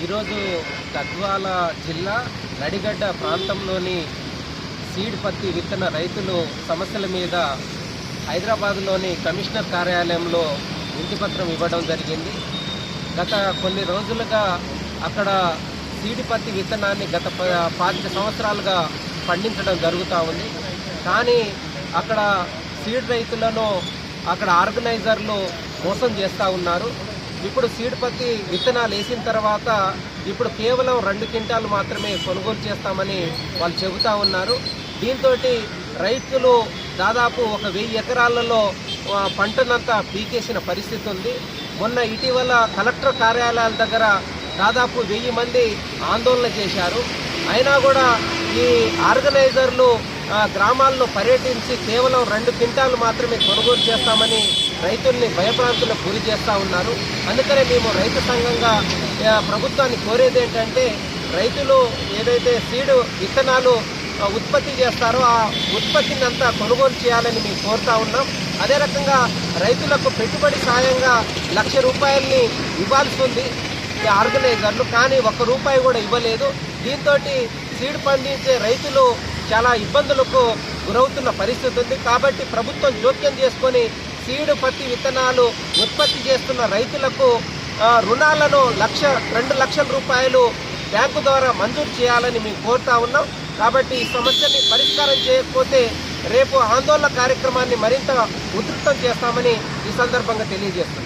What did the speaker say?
ఈరోజు గద్వాల జిల్లా నడిగడ్డ ప్రాంతంలోని సీడ్ పత్తి విత్తన రైతులు సమస్యల మీద హైదరాబాద్లోని కమిషనర్ కార్యాలయంలో వింతిపత్రం ఇవ్వడం జరిగింది. గత కొన్ని రోజులుగా అక్కడ సీడి పత్తి విత్తనాన్ని గత పాతిక సంవత్సరాలుగా పండించడం జరుగుతూ ఉంది. కానీ అక్కడ సీడ్ రైతులను అక్కడ ఆర్గనైజర్లు మోసం చేస్తూ ఉన్నారు. ఇప్పుడు సీడ్ పత్తి విత్తనాలు వేసిన తర్వాత ఇప్పుడు కేవలం రెండు క్వింటాలు మాత్రమే కొనుగోలు చేస్తామని వాళ్ళు చెబుతా ఉన్నారు. దీంతో రైతులు దాదాపు ఒక వెయ్యి ఎకరాలలో పంటనంతా పీకేసిన పరిస్థితి ఉంది. మొన్న ఇటీవల కలెక్టర్ కార్యాలయాల దగ్గర దాదాపు వెయ్యి మంది ఆందోళన చేశారు. అయినా కూడా ఈ ఆర్గనైజర్లు గ్రామాల్లో పర్యటించి కేవలం రెండు క్వింటాలు మాత్రమే కొనుగోలు చేస్తామని రైతుల్ని భయప్రాంతులకు గురి చేస్తూ ఉన్నారు. అందుకనే మేము రైతు సంఘంగా ప్రభుత్వాన్ని కోరేది ఏంటంటే రైతులు ఏదైతే సీడు విత్తనాలు ఉత్పత్తి చేస్తారో ఆ ఉత్పత్తిని అంతా కొనుగోలు చేయాలని మేము కోరుతా ఉన్నాం. అదే రకంగా రైతులకు పెట్టుబడి సాయంగా లక్ష రూపాయల్ని ఇవ్వాల్సి ఉంది ఈ ఆర్గనైజర్లు. కానీ ఒక్క రూపాయి కూడా ఇవ్వలేదు. దీంతో సీడ్ పండించే రైతులు చాలా ఇబ్బందులకు గురవుతున్న పరిస్థితి ఉంది. కాబట్టి ప్రభుత్వం జోక్యం చేసుకొని సీడ్ పత్తి విత్తనాలు ఉత్పత్తి చేస్తున్న రైతులకు రుణాలను లక్ష రెండు లక్షల రూపాయలు బ్యాంకు ద్వారా మంజూరు చేయాలని మేము కోరుతా ఉన్నాం. కాబట్టి ఈ సమస్యని పరిష్కారం చేయకపోతే రేపు ఆందోళన కార్యక్రమాన్ని మరింత ఉధృతం చేస్తామని ఈ సందర్భంగా తెలియజేస్తున్నాం.